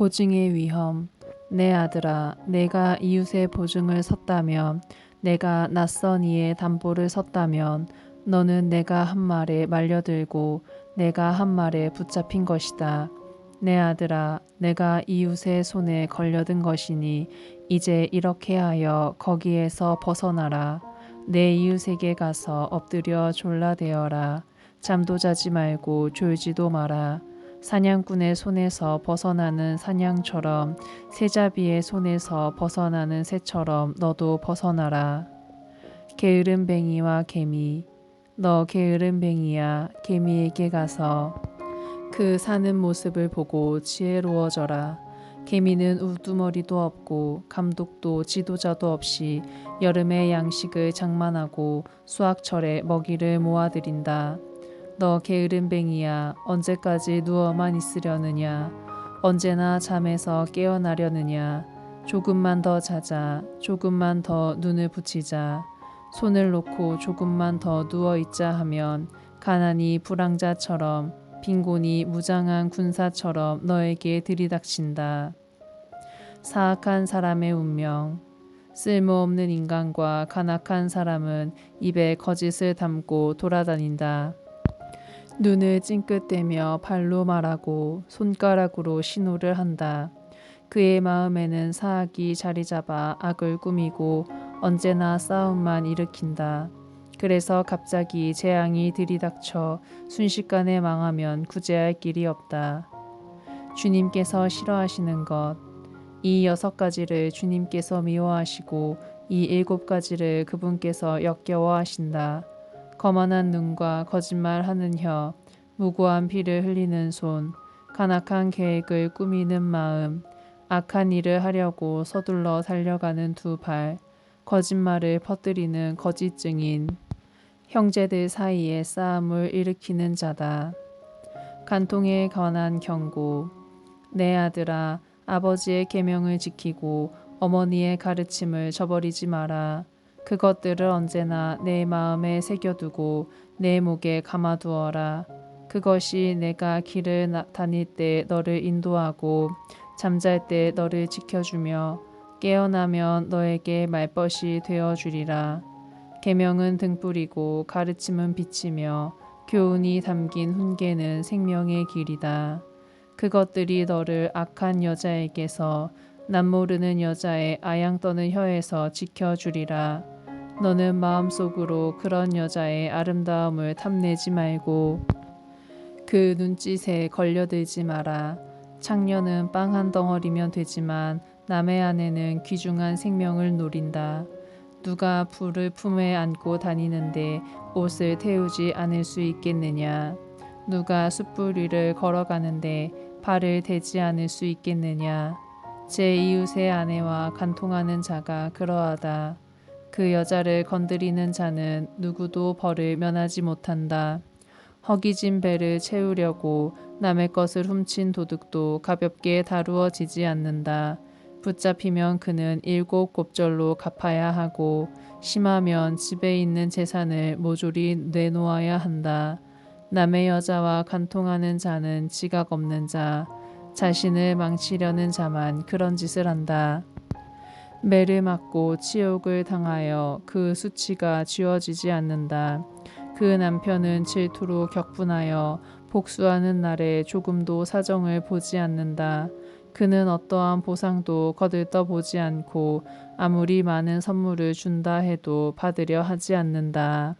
보증의 위험 내 아들아 내가 이웃의 보증을 섰다면 내가 낯선 이의 담보를 섰다면 너는 내가 한 말에 말려들고 내가 한 말에 붙잡힌 것이다. 내 아들아 내가 이웃의 손에 걸려든 것이니 이제 이렇게 하여 거기에서 벗어나라. 내 이웃에게 가서 엎드려 졸라대어라. 잠도 자지 말고 졸지도 마라. 사냥꾼의 손에서 벗어나는 사냥처럼 새잡이의 손에서 벗어나는 새처럼 너도 벗어나라. 게으른 뱅이와 개미 너 게으른 뱅이야 개미에게 가서 그 사는 모습을 보고 지혜로워져라. 개미는 우두머리도 없고 감독도 지도자도 없이 여름에 양식을 장만하고 수확철에 먹이를 모아들인다. 너 게으른 뱅이야 언제까지 누워만 있으려느냐 언제나 잠에서 깨어나려느냐 조금만 더 자자 조금만 더 눈을 붙이자 손을 놓고 조금만 더 누워 있자 하면 가난이 불황자처럼 빈곤이 무장한 군사처럼 너에게 들이닥친다. 사악한 사람의 운명 쓸모없는 인간과 간악한 사람은 입에 거짓을 담고 돌아다닌다. 눈을 찡긋대며 발로 말하고 손가락으로 신호를 한다. 그의 마음에는 사악이 자리 잡아 악을 꾸미고 언제나 싸움만 일으킨다. 그래서 갑자기 재앙이 들이닥쳐 순식간에 망하면 구제할 길이 없다. 주님께서 싫어하시는 것. 이 여섯 가지를 주님께서 미워하시고 이 일곱 가지를 그분께서 역겨워하신다. 거만한 눈과 거짓말하는 혀, 무고한 피를 흘리는 손, 간악한 계획을 꾸미는 마음, 악한 일을 하려고 서둘러 달려가는 두 발, 거짓말을 퍼뜨리는 거짓 증인, 형제들 사이에 싸움을 일으키는 자다. 간통에 관한 경고. 내 아들아, 아버지의 계명을 지키고 어머니의 가르침을 저버리지 마라. 그것들을 언제나 내 마음에 새겨두고 내 목에 감아두어라. 그것이 내가 길을 나- 다닐 때 너를 인도하고 잠잘 때 너를 지켜주며 깨어나면 너에게 말벗이 되어 주리라. 계명은 등불이고 가르침은 빛이며 교훈이 담긴 훈계는 생명의 길이다. 그것들이 너를 악한 여자에게서 남 모르는 여자의 아양 떠는 혀에서 지켜 주리라. 너는 마음속으로 그런 여자의 아름다움을 탐내지 말고 그 눈짓에 걸려들지 마라. 창녀는 빵 한 덩어리면 되지만 남의 아내는 귀중한 생명을 노린다. 누가 불을 품에 안고 다니는데 옷을 태우지 않을 수 있겠느냐? 누가 숯불 위를 걸어가는데 발을 대지 않을 수 있겠느냐? 제 이웃의 아내와 간통하는 자가 그러하다. 그 여자를 건드리는 자는 누구도 벌을 면하지 못한다. 허기진 배를 채우려고 남의 것을 훔친 도둑도 가볍게 다루어지지 않는다. 붙잡히면 그는 일곱 곱절로 갚아야 하고 심하면 집에 있는 재산을 모조리 내놓아야 한다. 남의 여자와 간통하는 자는 지각 없는 자, 자신을 망치려는 자만 그런 짓을 한다. 매를 맞고 치욕을 당하여 그 수치가 지워지지 않는다. 그 남편은 질투로 격분하여 복수하는 날에 조금도 사정을 보지 않는다. 그는 어떠한 보상도 거들떠 보지 않고 아무리 많은 선물을 준다 해도 받으려 하지 않는다.